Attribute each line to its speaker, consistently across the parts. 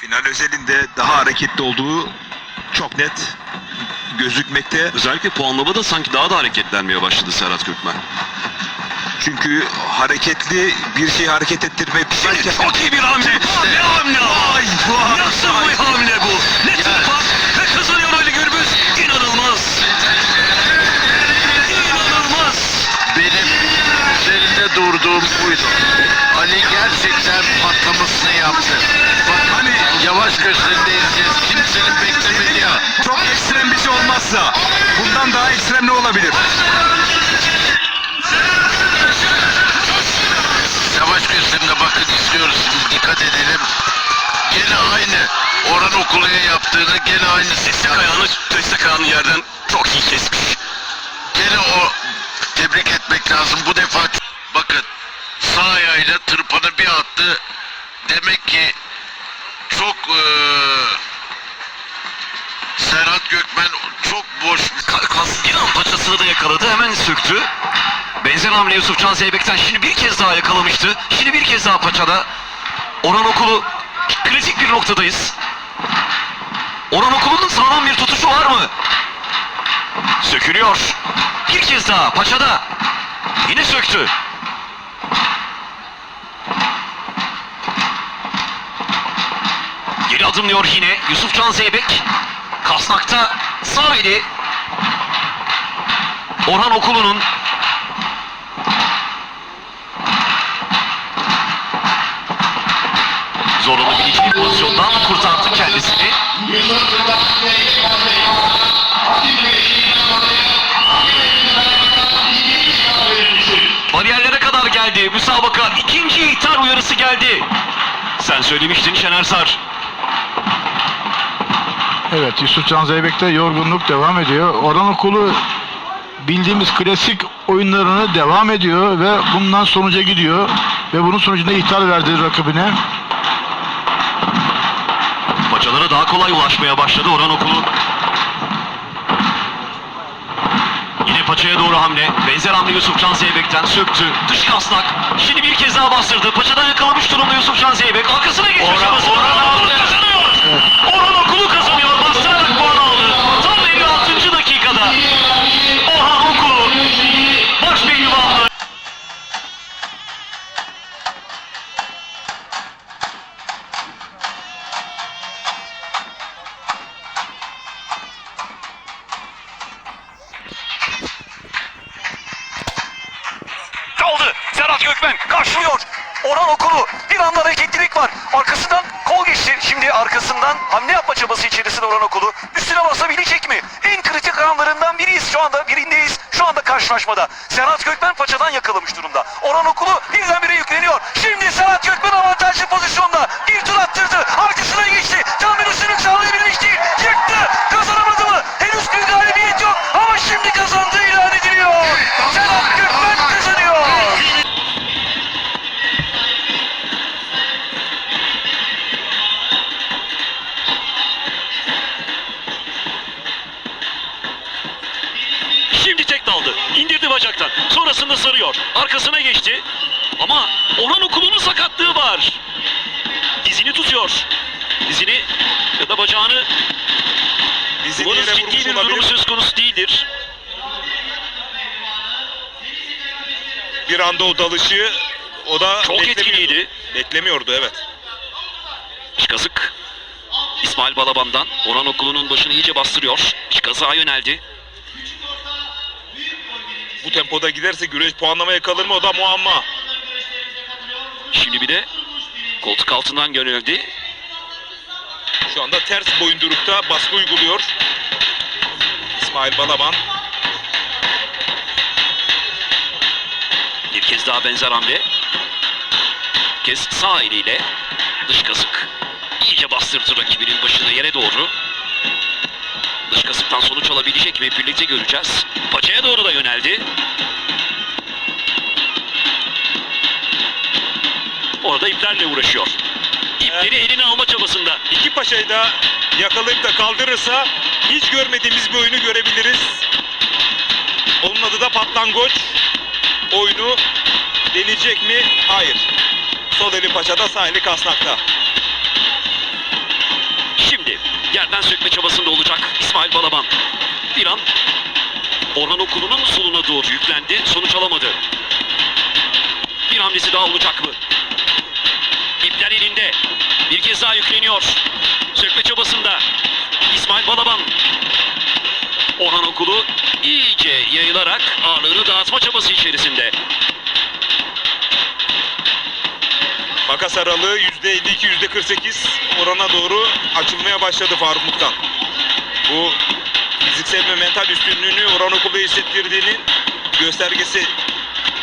Speaker 1: Final özelinde daha hareketli olduğu çok net gözükmekte.
Speaker 2: Özellikle puanlamada sanki daha da hareketlenmeye başladı Serhat Gökmen.
Speaker 1: Çünkü hareketli bir şey hareket ettirmek
Speaker 2: Şimdi çok iyi bir hamle. Ne hamle?
Speaker 1: Vay, vay,
Speaker 2: Nasıl
Speaker 1: vay.
Speaker 2: bir hamle bu? Ne tırpak ve kazanıyor Ali Gürbüz. İnanılmaz. İnanılmaz.
Speaker 3: Benim üzerinde durduğum buydu. Ali gerçekten patlamasını yaptı. Gösterinde izleyeceğiz. Kimsenin beklemediği ya.
Speaker 1: Çok ekstrem bir şey olmazsa bundan daha ekstrem ne olabilir?
Speaker 3: Yavaş gösterimde bakın izliyoruz. Şimdi dikkat edelim. Gene aynı. Orhan Okulu'ya yaptığını gene aynı
Speaker 2: Destek ayağını, destek ayağını yerden çok iyi kesmiş.
Speaker 3: Gene o tebrik etmek lazım. Bu defa bakın sağ ayağıyla tırpanı bir attı. Demek ki eee Serhat Gökmen çok boş
Speaker 2: Ka- bir an paçasını da yakaladı hemen söktü. Benzer hamle Yusufcan Zeybek'ten şimdi bir kez daha yakalamıştı. Şimdi bir kez daha paçada. Orhan Okulu kritik bir noktadayız. Orhan Okulu'nun sağlam bir tutuşu var mı? Sökülüyor. Bir kez daha paçada. Yine söktü. Adımlıyor yine Yusufcan Zeybek. Kasnakta sağ eli Orhan Okulu'nun zorlanabilecek bir pozisyondan kurtardı kendisini. Bariyerlere kadar geldi. Müsabaka ikinci ihtar uyarısı geldi. Sen söylemiştin Şener Sar.
Speaker 4: Evet Yusufcan Zeybek'te yorgunluk devam ediyor. Orhan Okulu bildiğimiz klasik oyunlarını devam ediyor ve bundan sonuca gidiyor. Ve bunun sonucunda ihtar verdi rakibine.
Speaker 2: Paçalara daha kolay ulaşmaya başladı Orhan Okulu. Yine paçaya doğru hamle. Benzer hamle Yusufcan Zeybek'ten söktü. Dış kasnak. Şimdi bir kez daha bastırdı. Paçadan yakalamış durumda Yusufcan Zeybek. Arkasına geçiyor.
Speaker 3: Orhan-
Speaker 2: çabası.
Speaker 3: Orhan
Speaker 2: Okulu
Speaker 3: aldı.
Speaker 2: kazanıyor. Orhan Okulu kazanıyor. Bastırarak
Speaker 5: Gökmen karşılıyor. Orhan Okulu bir anda hareketlilik var. Arkasından kol geçti. Şimdi arkasından hamle yapma çabası içerisinde Orhan Okulu. Üstüne basabilecek mi? En kritik anlarından biriyiz şu anda. Birindeyiz. Şu anda karşılaşmada. Serhat Gökmen paçadan yakalamış durumda. Orhan Okulu birdenbire yükleniyor. Şimdi Serhat Gökmen avantajlı pozisyonda. Bir tur attırdı. Arkasına geçti. Tam bir
Speaker 6: Tutuyor. Dizini ya da bacağını
Speaker 1: Dizini
Speaker 6: Umarım
Speaker 1: yere
Speaker 6: ciddi bir durum söz konusu değildir.
Speaker 1: Bir anda o dalışı o da
Speaker 6: Çok etkiliydi.
Speaker 1: Beklemiyordu evet.
Speaker 6: Çıkazık. İsmail Balaban'dan Orhan Okulu'nun başını iyice bastırıyor. Çıkazığa yöneldi.
Speaker 1: Bu tempoda giderse güreş puanlamaya kalır mı o da muamma.
Speaker 6: Şimdi bir de koltuk altından yöneldi.
Speaker 1: Şu anda ters boyundurukta baskı uyguluyor. İsmail Balaban.
Speaker 6: Bir kez daha benzer hamle. Bir kez sağ eliyle dış kasık. İyice bastırdı rakibinin başını yere doğru. Dış kasıktan sonuç alabilecek mi? Birlikte göreceğiz. Paçaya doğru da yöneldi. Orada iplerle uğraşıyor. İpleri eline alma çabasında.
Speaker 1: İki paşayı da yakalayıp da kaldırırsa hiç görmediğimiz bir oyunu görebiliriz. Onun adı da patlangoç. Oyunu deneyecek mi? Hayır. Sol eli paçada sağ eli kasnakta.
Speaker 2: Yüklemden sökme çabasında olacak İsmail Balaban. Bir an Orhan Okulu'nun soluna doğru yüklendi. Sonuç alamadı. Bir hamlesi daha olacak mı? İpler elinde. Bir kez daha yükleniyor. Sökme çabasında. İsmail Balaban. Orhan Okulu iyice yayılarak ağırlığını dağıtma çabası içerisinde.
Speaker 7: Makas aralığı %52, %48 orana doğru açılmaya başladı Faruk Mutkan. Bu fiziksel ve mental üstünlüğünü Orhan Okulu'ya hissettirdiğinin göstergesi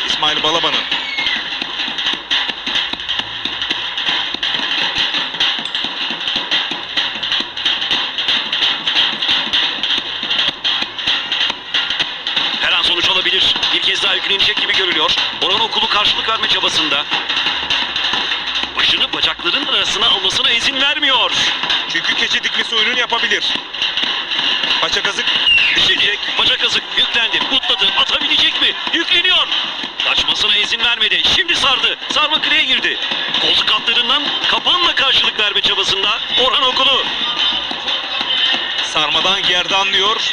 Speaker 7: İsmail Balaban'ın.
Speaker 2: Yüklenecek gibi görülüyor. Orhan Okulu karşılık verme çabasında. Başını bacakların arasına almasına izin vermiyor.
Speaker 7: Çünkü keçi diklisi oyununu yapabilir. Paça kazık
Speaker 2: Şimdi bacak kazık yüklendi, mutladı, atabilecek mi? Yükleniyor. Kaçmasına izin vermedi. Şimdi sardı. Sarma kırıya girdi. Koltuk altlarından kapanla karşılık verme çabasında Orhan Okulu.
Speaker 7: sarmadan gerdanlıyor.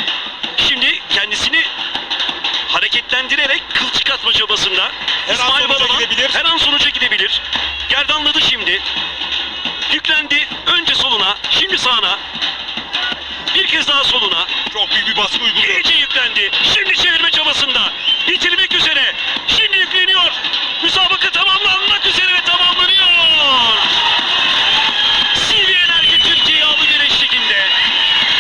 Speaker 2: Hareketlendirerek kılçık atma çabasında.
Speaker 7: Her an
Speaker 2: İsmail
Speaker 7: sonuca
Speaker 2: Balaban
Speaker 7: gidebilir.
Speaker 2: her an sonuca gidebilir. Gerdanladı şimdi. Yüklendi. Önce soluna, şimdi sağına. Bir kez daha soluna.
Speaker 7: Çok büyük bir baskı uyguluyor.
Speaker 2: İyice yüklendi. Şimdi çevirme çabasında. Bitirmek üzere. Şimdi yükleniyor. Müsabaka tamamlanmak üzere ve tamamlanıyor. CV Enerji Türkiye Yağlı Güreş Ligi'nde.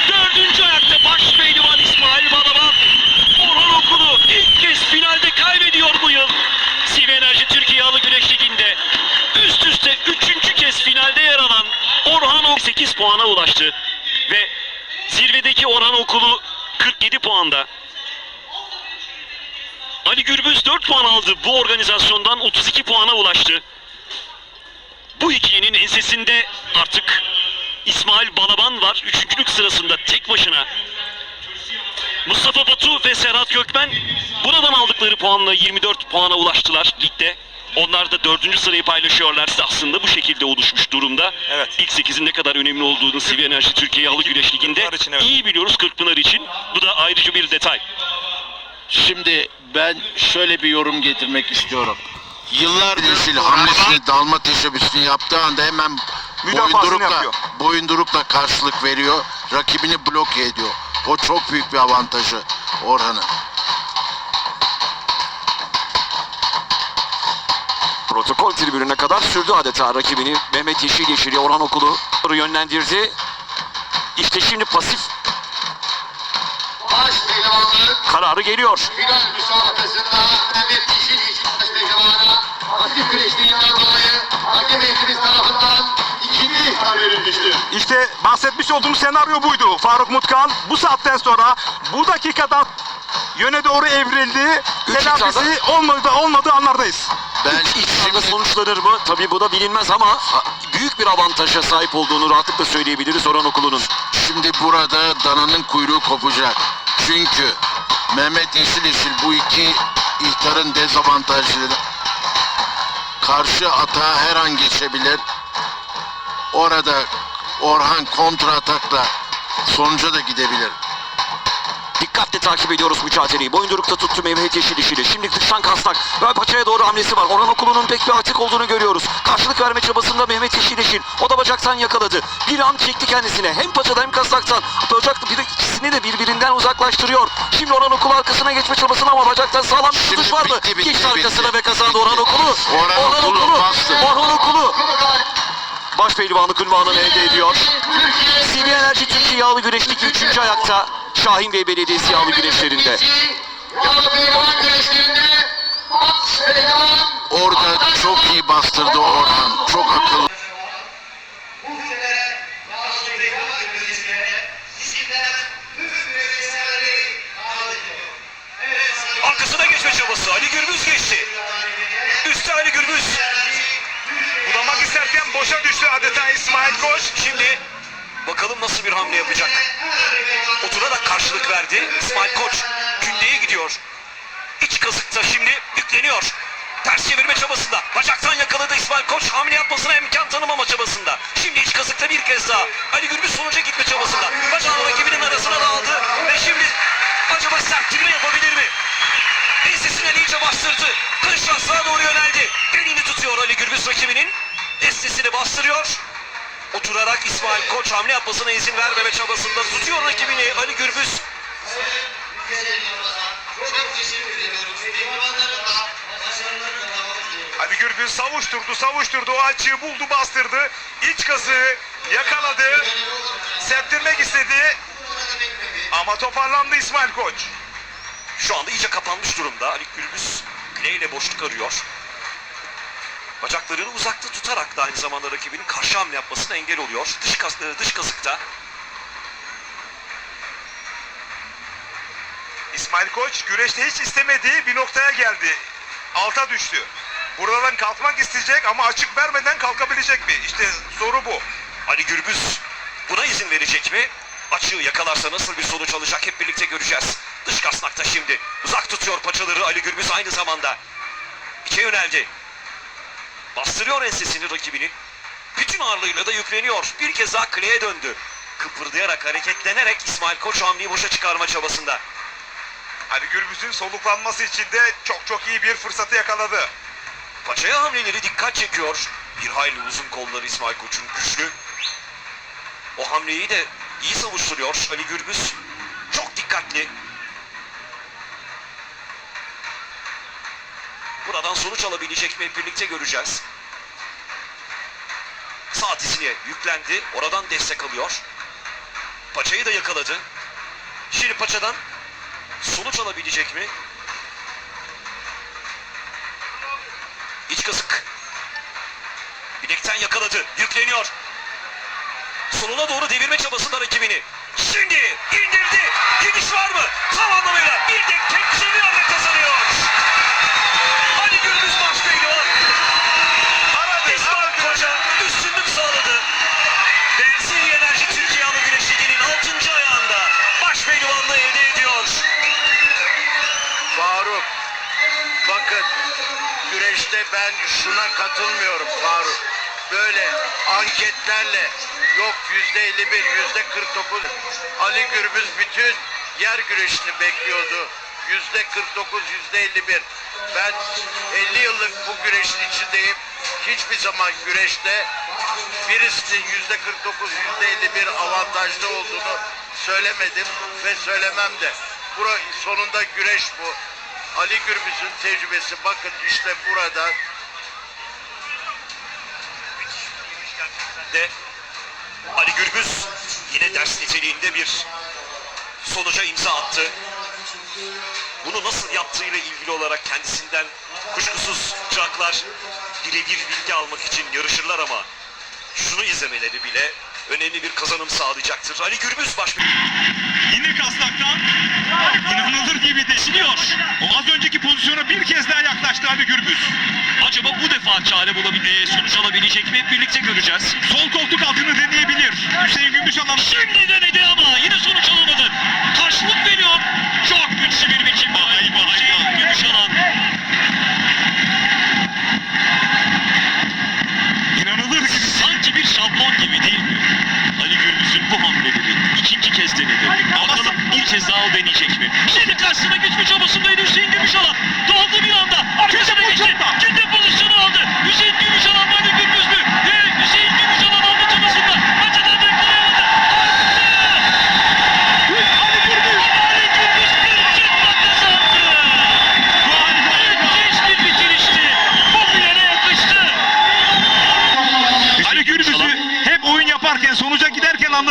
Speaker 2: Dördüncü ayakta baş pehlivan İsmail Balaban. Orhan Okulu ilk kez finalde kaybediyor bu yıl. CV Enerji Türkiye Yağlı Güreş Ligi'nde. Üst üste üçüncü kez finalde yer alan Orhan Ok 8 puana ulaştı. Ve Zirvedeki Orhan Okulu 47 puanda. Ali Gürbüz 4 puan aldı. Bu organizasyondan 32 puana ulaştı. Bu ikilinin ensesinde artık İsmail Balaban var. Üçüncülük sırasında tek başına. Mustafa Batu ve Serhat Gökmen buradan aldıkları puanla 24 puana ulaştılar ligde. Onlar da dördüncü sırayı paylaşıyorlar. Aslında bu şekilde oluşmuş durumda.
Speaker 7: Evet.
Speaker 2: İlk 8'in ne kadar önemli olduğunu CV Enerji Türkiye Yağlı Güreş Ligi'nde
Speaker 7: için, evet.
Speaker 2: iyi biliyoruz Kırkpınar için. Bu da ayrıca bir detay.
Speaker 8: Şimdi ben şöyle bir yorum getirmek istiyorum. Yıllardır
Speaker 3: Nesil hamlesini dalma teşebbüsünü yaptığı anda hemen boyundurukla, boyundurukla karşılık veriyor. Rakibini bloke ediyor. O çok büyük bir avantajı Orhan'ın.
Speaker 9: Protokol tribününe kadar sürdü adeta rakibini. Mehmet Yeşil Yeşil'i Orhan Okulu yönlendirdi. İşte şimdi pasif kararı geliyor.
Speaker 10: final müsabakasında Mehmet Yeşil Beşiktaş pehlivanı aktif güreşliğinden dolayı hakem heyetimiz tarafından ikinci ihtar verilmiştir.
Speaker 1: İşte bahsetmiş olduğumuz senaryo buydu. Faruk Mutkan bu saatten sonra bu dakikadan yöne doğru evrildi. Telafisi olmadı olmadığı anlardayız.
Speaker 3: Ben şimdi
Speaker 9: sonuçlanır mı? Tabii bu da bilinmez ama büyük bir avantaja sahip olduğunu rahatlıkla söyleyebiliriz Orhan Okulu'nun.
Speaker 3: Şimdi burada dananın kuyruğu kopacak. Çünkü Mehmet Yeşil Yeşil bu iki ihtarın dezavantajlı. Karşı atağa her an geçebilir. Orada Orhan kontra atakla sonuca da gidebilir.
Speaker 9: Dikkatle takip ediyoruz mücadeleyi. Boyundurukta tuttu Mehmet Yeşil işini. Şimdi dıştan kasnak. Ve paçaya doğru hamlesi var. Orhan Okulu'nun pek bir aktif olduğunu görüyoruz. Karşılık verme çabasında Mehmet Yeşil işin. O da bacaktan yakaladı. Bir an çekti kendisine. Hem paçadan hem kasnaktan. Bacak bir ikisini de birbirinden uzaklaştırıyor. Şimdi Orhan Okulu arkasına geçme çabasına ama bacaktan sağlam bir tutuş vardı.
Speaker 3: bitti, bitti,
Speaker 9: Geçti arkasına
Speaker 3: bitti.
Speaker 9: ve kazandı
Speaker 3: Bitti.
Speaker 9: Orhan Okulu.
Speaker 3: Orhan Okulu bastı.
Speaker 9: Orhan Okulu. Baş pehlivanlık ünvanını elde ediyor. CV Enerji Türkiye Yağlı Güreş'teki 3. ayakta Şahin Bey Belediyesi Yağlı Güreşlerinde.
Speaker 10: Yağlı
Speaker 3: Orada çok iyi bastırdı Orhan. Çok akıllı.
Speaker 5: Arkasına geçme çabası. Ali Gürbüz geçti. Üstte Ali Gürbüz.
Speaker 1: Budamak isterken boşa düştü adeta İsmail Koç.
Speaker 5: Şimdi Bakalım nasıl bir hamle yapacak. Oturarak karşılık verdi. İsmail Koç külleye gidiyor. İç kazıkta şimdi yükleniyor. Ters çevirme çabasında. Bacaktan yakaladı İsmail Koç. Hamle yapmasına imkan tanımama çabasında. Şimdi iç kazıkta bir kez daha. Ali Gürbüz sonuca gitme çabasında.
Speaker 2: Bacağını rakibinin arasına dağıldı. Ve şimdi acaba serttirme yapabilir mi? Ensesine iyice bastırdı. Kırış doğru yöneldi. Elini tutuyor Ali
Speaker 5: Gürbüz rakibinin. Ensesini bastırıyor. Oturarak İsmail Koç hamle yapmasına izin vermeme çabasında tutuyor rakibini Ali Gürbüz.
Speaker 1: Ali Gürbüz savuşturdu, savuşturdu. O açığı buldu, bastırdı. İç kazığı yakaladı. Septirmek istedi. Ama toparlandı İsmail Koç.
Speaker 5: Şu anda iyice kapanmış durumda. Ali Gürbüz bileğiyle boşluk arıyor. Bacaklarını uzakta tutarak da aynı zamanda rakibinin karşı hamle yapmasına engel oluyor. Dış, kas, e, dış kazıkta.
Speaker 1: İsmail Koç güreşte hiç istemediği bir noktaya geldi. Alta düştü. Buradan kalkmak isteyecek ama açık vermeden kalkabilecek mi? İşte soru bu.
Speaker 5: Ali Gürbüz buna izin verecek mi? Açığı yakalarsa nasıl bir sonuç alacak hep birlikte göreceğiz. Dış kasnakta şimdi. Uzak tutuyor paçaları Ali Gürbüz aynı zamanda. İçe yöneldi. Bastırıyor ensesini rakibinin. Bütün ağırlığıyla da yükleniyor. Bir kez daha kleye döndü. Kıpırdayarak, hareketlenerek İsmail Koç hamleyi boşa çıkarma çabasında.
Speaker 1: Ali Gürbüz'ün soluklanması için de çok çok iyi bir fırsatı yakaladı.
Speaker 5: Paçaya hamleleri dikkat çekiyor. Bir hayli uzun kolları İsmail Koç'un güçlü. O hamleyi de iyi savuşturuyor Ali Gürbüz. Çok dikkatli. Buradan sonuç alabilecek mi birlikte göreceğiz. Sağ dizine yüklendi. Oradan destek alıyor. Paçayı da yakaladı. Şimdi paçadan sonuç alabilecek mi? İç kazık. Bilekten yakaladı. Yükleniyor. Sonuna doğru devirme çabasında rakibini. Şimdi indirdi. Gidiş var mı? Tam anlamıyla bir de tek çeviriyor ve kazanıyor.
Speaker 8: Ben şuna katılmıyorum Faruk. Böyle anketlerle yok yüzde 51, yüzde 49. Ali Gürbüz bütün yer güreşini bekliyordu. Yüzde 49, yüzde 51. Ben 50 yıllık bu güreşin içindeyim. Hiçbir zaman güreşte birisinin yüzde 49, yüzde 51 avantajlı olduğunu söylemedim ve söylemem de. Bura, sonunda güreş bu. Ali Gürbüz'ün tecrübesi bakın işte burada
Speaker 5: de Ali Gürbüz yine ders niteliğinde bir sonuca imza attı. Bunu nasıl yaptığıyla ilgili olarak kendisinden kuşkusuz çaklar birebir bilgi almak için yarışırlar ama şunu izlemeleri bile önemli bir kazanım sağlayacaktır. Ali Gürbüz baş
Speaker 1: Yine kasnaktan inanılır gibi deşiliyor. O az önceki pozisyona bir kez daha yaklaştı Ali Gürbüz.
Speaker 2: Acaba bu defa çare bulabildiği sonuç alabilecek mi hep birlikte göreceğiz.
Speaker 1: Sol koltuk altını deneyebilir. Hüseyin Gümüşalan
Speaker 2: Şimdi denedi ama yine sonuç alamadı.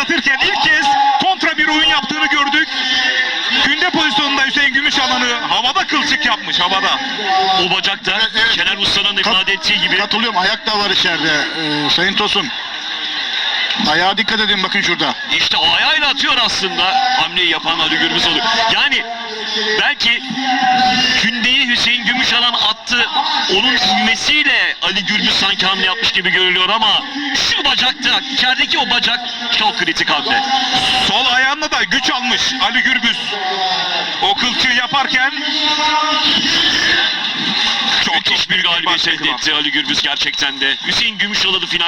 Speaker 1: Giderken anlatırken ilk kez kontra bir oyun yaptığını gördük. Günde pozisyonunda Hüseyin Gümüşalan'ı havada kılçık yapmış, havada.
Speaker 2: O bacakta
Speaker 4: Evet, evet.
Speaker 2: Şener Usta'nın ifade ettiği gibi
Speaker 4: Katılıyorum. Ayak da var içeride. Ee, Sayın Tosun. Ayağa dikkat edin bakın şurada.
Speaker 2: işte o ayağıyla atıyor aslında hamleyi yapan Ali Gürbüz oluyor. Yani belki kündeyi Hüseyin Gümüşalan attı. Onun inmesiyle Ali Gürbüz sanki hamle yapmış gibi görülüyor ama şu bacakta, içerideki o bacak çok kritik hamle.
Speaker 1: Sol ayağında da güç almış Ali Gürbüz. O kılçığı yaparken
Speaker 2: Müthiş bir galibiyet elde etti Ali Gürbüz gerçekten de. Hüseyin Gümüşalan'ı final